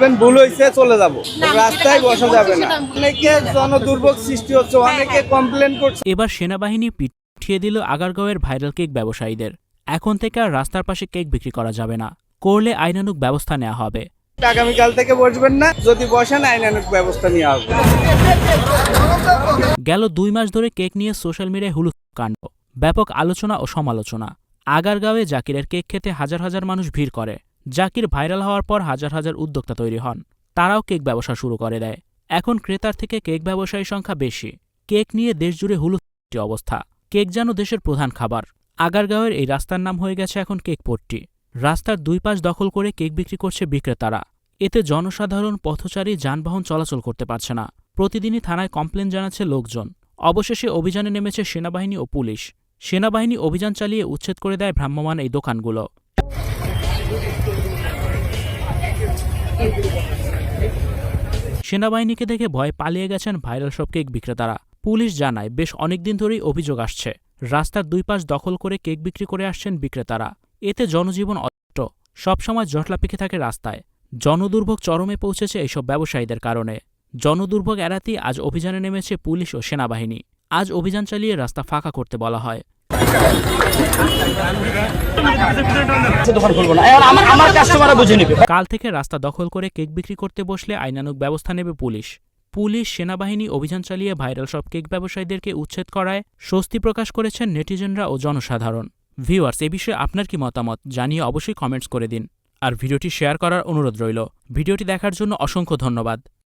বলবেন ভুল হয়েছে চলে যাব। রাস্তায় বসা যাবে না। অনেকে জনদুর্ভোগ সৃষ্টি হচ্ছে অনেকে কমপ্লেন করছে। এবার সেনাবাহিনী পিঠিয়ে দিল আগারগাঁওয়ের ভাইরাল কেক ব্যবসায়ীদের। এখন থেকে আর রাস্তার পাশে কেক বিক্রি করা যাবে না। করলে আইনানুগ ব্যবস্থা নেওয়া হবে। আগামীকাল থেকে বসবেন না যদি বসেন আইনানুক ব্যবস্থা নেওয়া হবে। গেল দুই মাস ধরে কেক নিয়ে সোশ্যাল মিডিয়ায় হুলু কাণ্ড ব্যাপক আলোচনা ও সমালোচনা। আগারগাঁওয়ে জাকিরের কেক খেতে হাজার হাজার মানুষ ভিড় করে। জাকির ভাইরাল হওয়ার পর হাজার হাজার উদ্যোক্তা তৈরি হন। তারাও কেক ব্যবসা শুরু করে দেয়। এখন ক্রেতার থেকে কেক ব্যবসায়ীর সংখ্যা বেশি। কেক নিয়ে দেশজুড়ে হুলু অবস্থা। কেক যেন দেশের প্রধান খাবার। আগারগাঁওয়ের এই রাস্তার নাম হয়ে গেছে এখন কেক পট্টি। রাস্তার দুই পাশ দখল করে কেক বিক্রি করছে বিক্রেতারা। এতে জনসাধারণ, পথচারী, যানবাহন চলাচল করতে পারছে না। প্রতিদিনই থানায় কমপ্লেন জানাচ্ছে লোকজন। অবশেষে অভিযানে নেমেছে সেনাবাহিনী ও পুলিশ। সেনাবাহিনী অভিযান চালিয়ে উচ্ছেদ করে দেয় ভ্রাম্যমাণ এই দোকানগুলো। সেনাবাহিনীকে দেখে ভয়ে পালিয়ে গেছেন ভাইরাল সব কেক বিক্রেতারা। পুলিশ জানায়, বেশ অনেকদিন ধরেই অভিযোগ আসছে। রাস্তার দুই পাশ দখল করে কেক বিক্রি করে আসছেন বিক্রেতারা। এতে জনজীবন অষ্ট সবসময় জটলা পেকে থাকে রাস্তায়। জনদুর্ভোগ চরমে পৌঁছেছে এইসব ব্যবসায়ীদের কারণে। জনদুর্ভোগ এড়াতেই আজ অভিযানে নেমেছে পুলিশ ও সেনাবাহিনী। আজ অভিযান চালিয়ে রাস্তা ফাঁকা করতে বলা হয়। কাল থেকে রাস্তা দখল করে কেক বিক্রি করতে বসলে আইনানুগ ব্যবস্থা নেবে পুলিশ। পুলিশ, সেনাবাহিনী, অভিযান চালিয়ে ভাইরাল সব কেক ব্যবসায়ীদেরকে উচ্ছেদ করায় স্বস্তি প্রকাশ করেছেন নেটিজেনরা ও জনসাধারণ। ভিউয়ার্স, এ বিষয়ে আপনার কি মতামত? জানিয়ে অবশ্যই কমেন্টস করে দিন। আর ভিডিওটি শেয়ার করার অনুরোধ রইল। ভিডিওটি দেখার জন্য অসংখ্য ধন্যবাদ।